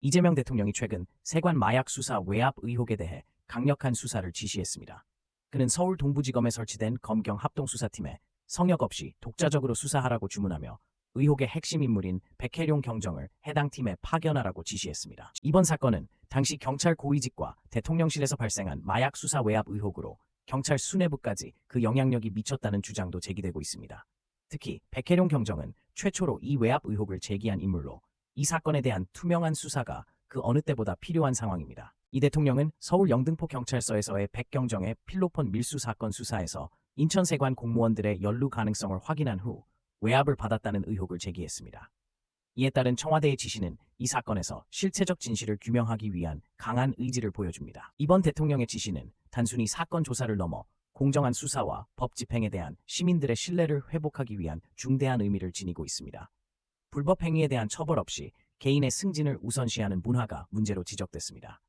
이재명 대통령이 최근 세관 마약 수사 외압 의혹에 대해 강력한 수사를 지시했습니다. 그는 서울 동부지검에 설치된 검경 합동수사팀에 성역 없이 독자적으로 수사하라고 주문하며 의혹의 핵심 인물인 백혜룡 경정을 해당 팀에 파견하라고 지시했습니다. 이번 사건은 당시 경찰 고위직과 대통령실에서 발생한 마약 수사 외압 의혹으로 경찰 수뇌부까지 그 영향력이 미쳤다는 주장도 제기되고 있습니다. 특히 백혜룡 경정은 최초로 이 외압 의혹을 제기한 인물로 이 사건에 대한 투명한 수사가 그 어느 때보다 필요한 상황입니다. 이 대통령은 서울 영등포 경찰서에서의 백경정의 필로폰 밀수 사건 수사에서 인천세관 공무원들의 연루 가능성을 확인한 후 외압을 받았다는 의혹을 제기했습니다. 이에 따른 청와대의 지시는 이 사건에서 실체적 진실을 규명하기 위한 강한 의지를 보여줍니다. 이번 대통령의 지시는 단순히 사건 조사를 넘어 공정한 수사와 법 집행에 대한 시민들의 신뢰를 회복하기 위한 중대한 의미를 지니고 있습니다. 불법 행위에 대한 처벌 없이 개인의 승진을 우선시하는 문화가 문제로 지적됐습니다.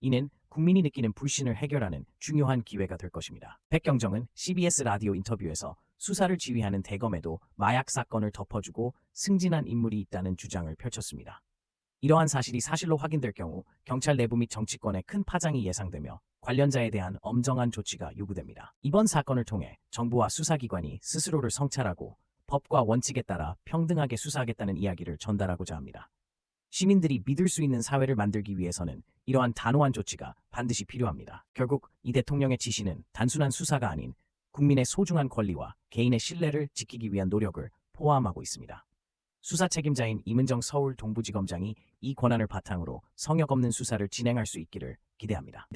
이는 국민이 느끼는 불신을 해결하는 중요한 기회가 될 것입니다. 백경정은 CBS 라디오 인터뷰에서 수사를 지휘하는 대검에도 마약 사건을 덮어주고 승진한 인물이 있다는 주장을 펼쳤습니다. 이러한 사실이 사실로 확인될 경우 경찰 내부 및 정치권에 큰 파장이 예상되며 관련자에 대한 엄정한 조치가 요구됩니다. 이번 사건을 통해 정부와 수사기관이 스스로를 성찰하고 법과 원칙에 따라 평등하게 수사하겠다는 이야기를 전달하고자 합니다. 시민들이 믿을 수 있는 사회를 만들기 위해서는 이러한 단호한 조치가 반드시 필요합니다. 결국 이 대통령의 지시는 단순한 수사가 아닌 국민의 소중한 권리와 개인의 신뢰를 지키기 위한 노력을 포함하고 있습니다. 수사 책임자인 이문정 서울 동부지검장이 이 권한을 바탕으로 성역 없는 수사를 진행할 수 있기를 기대합니다.